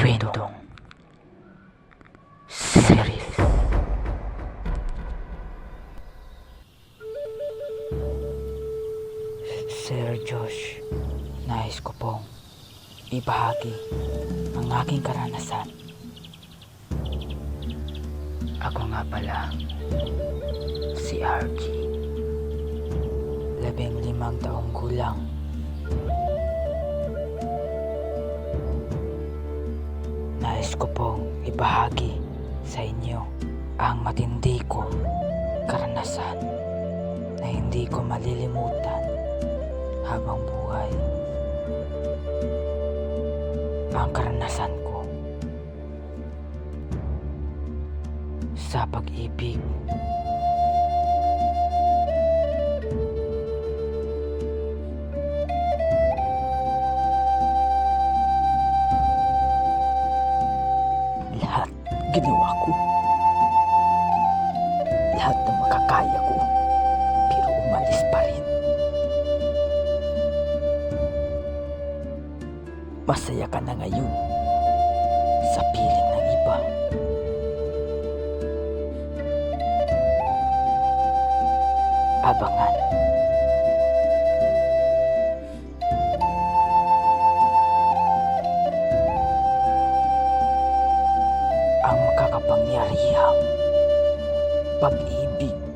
kwentong series. Sir Josh, nais ko pong ibahagi ang aking karanasan. Ako nga pala, si RG. Labing limang taong gulang. Nais ko pong ibahagi sa inyo ang matindi ko karanasan na hindi ko malilimutan habang buhay. Ang karanasan ko sa pag-ibig. Ginawa ko. Lahat ng makakaya ko. Pero umalis pa rin. Masaya ka na ngayon sa piling ng iba. Abangan. Ang makakapangyarihang pag-ibig